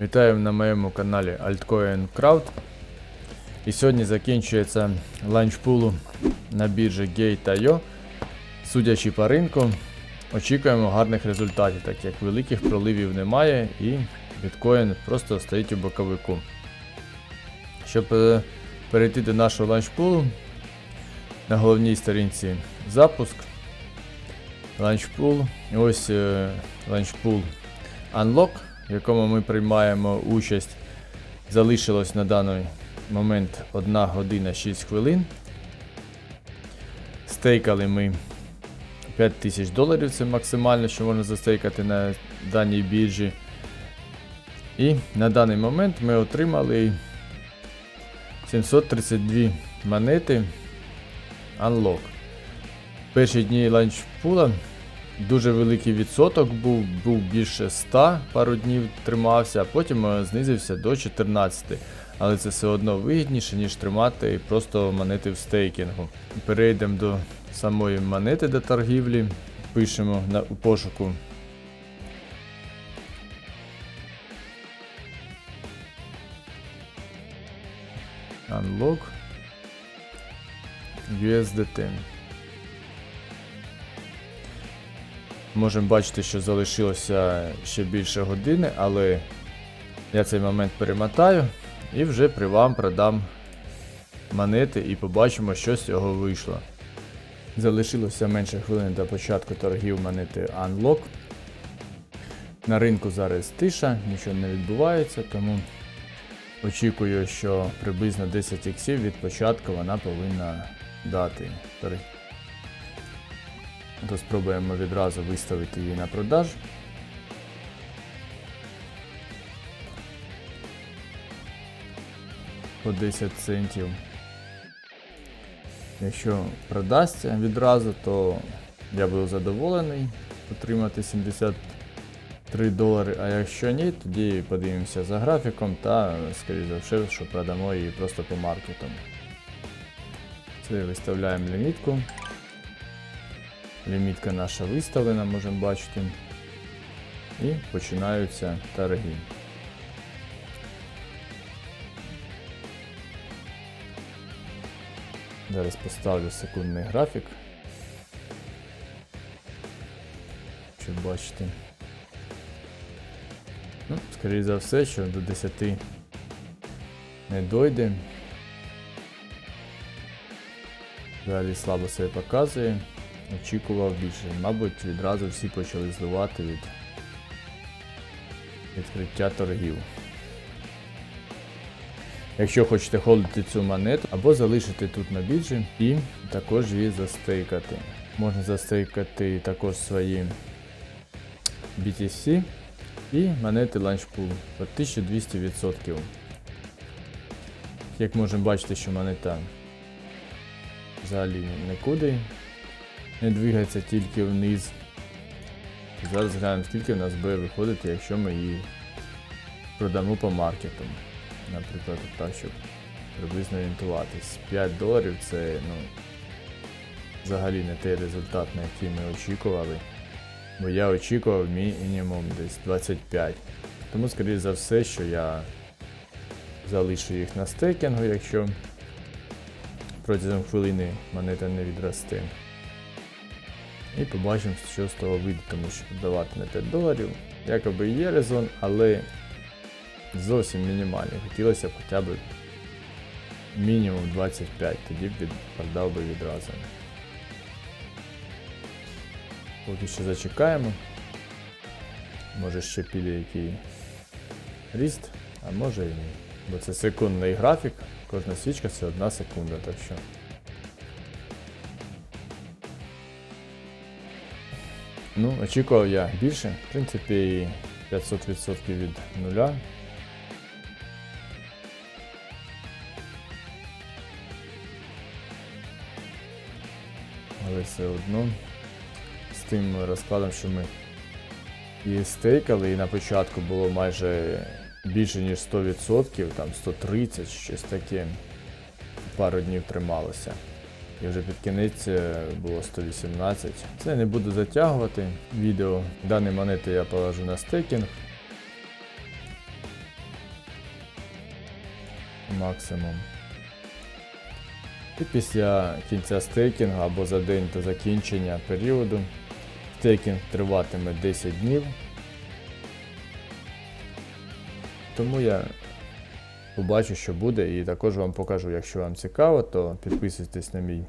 Вітаю на моєму каналі Altcoin Crowd. І сьогодні закінчується ланч пулу на біржі Gate.io. Судячи по ринку, очікуємо гарних результатів, так як великих проливів немає і біткоін просто стоїть у боковику. Щоб е, перейти до нашого ланчпулу, на головній сторінці запуск. Ланчпул. Ось е, ланчпул Unlock, в якому ми приймаємо участь. Залишилось на даний момент 1 година 6 хвилин. Стейкали ми 5000 доларів, це максимально, що можна застейкати на даній біржі. І на даний момент ми отримали 732 монети Unlock. Перші дні ланчпула дуже великий відсоток був, був більше 100, пару днів тримався, а потім е, знизився до 14. Але це все одно вигідніше, ніж тримати просто монети в стейкінгу. Перейдемо до самої монети до торгівлі. Пишемо на, у пошуку. Unlock USDT. Можемо бачити, що залишилося ще більше години, але я цей момент перемотаю і вже при вам продам монети і побачимо, що з цього вийшло. Залишилося менше хвилин до початку торгів монети Unlock. На ринку зараз тиша, нічого не відбувається, тому очікую, що приблизно 10 іксів від початку вона повинна дати. То спробуємо відразу виставити її на продаж. По 10 центів. Якщо продасться відразу, то я буду задоволений отримати 73 долари. А якщо ні, тоді подивимося за графіком та, скоріш за все, що продамо її просто по маркетам. Це виставляємо лімітку. Лімітка наша виставлена, можемо бачити. І починаються торги. Зараз поставлю секундний графік. Щоб бачити. Ну, скоріше за все, що до 10 не дойде. Далі слабо себе показує. Очікував більше. Мабуть, відразу всі почали зливати від відкриття торгів. Якщо хочете холдити цю монету, або залишити тут на біржі і також її застейкати. Можна застейкати також свої BTC і монети Launchpool по 1200%. Як можемо бачити, що монета взагалі нікуди не двигається тільки вниз. Зараз глянемо, скільки в нас буде виходити, якщо ми її продамо по маркету. Наприклад, так, щоб приблизно орієнтуватись. 5 доларів це ну, взагалі не той результат, на який ми очікували. Бо я очікував мінімум десь 25. Тому, скоріше за все, що я залишу їх на стейкінгу, якщо протягом хвилини монета не відросте. І побачимо, що з того вийде, тому що продавати на 5 доларів. Якоби є резон, але зовсім мінімальний. Хотілося б хоча б мінімум 25, тоді б продав би відразу. Поки що зачекаємо. Може ще піде який ріст, а може і ні. Бо це секундний графік, кожна свічка це одна секунда, так що. Ну, очікував я більше. В принципі, 500% від нуля. Але все одно з тим розкладом, що ми її стейкали, і на початку було майже більше ніж 100%, там 130, щось таке. Пару днів трималося. І вже під кінець е, було 118. Це не буду затягувати відео. Дані монети я положу на стейкінг. максимум. І після кінця стейкінгу або за день до закінчення періоду стейкінг триватиме 10 днів. Тому я побачу, що буде, і також вам покажу, якщо вам цікаво, то підписуйтесь на мій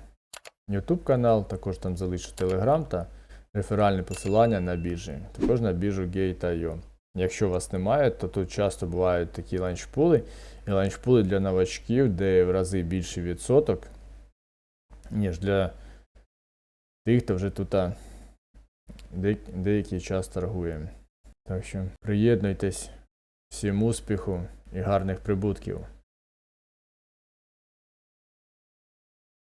YouTube канал, також там залишу Telegram та реферальне посилання на біржі, також на біржу Gate.io. Якщо вас немає, то тут часто бувають такі ланчпули, і ланчпули для новачків, де в рази більший відсоток, ніж для тих, хто вже тут деякий час торгує. Так що приєднуйтесь, всім успіху і гарних прибутків.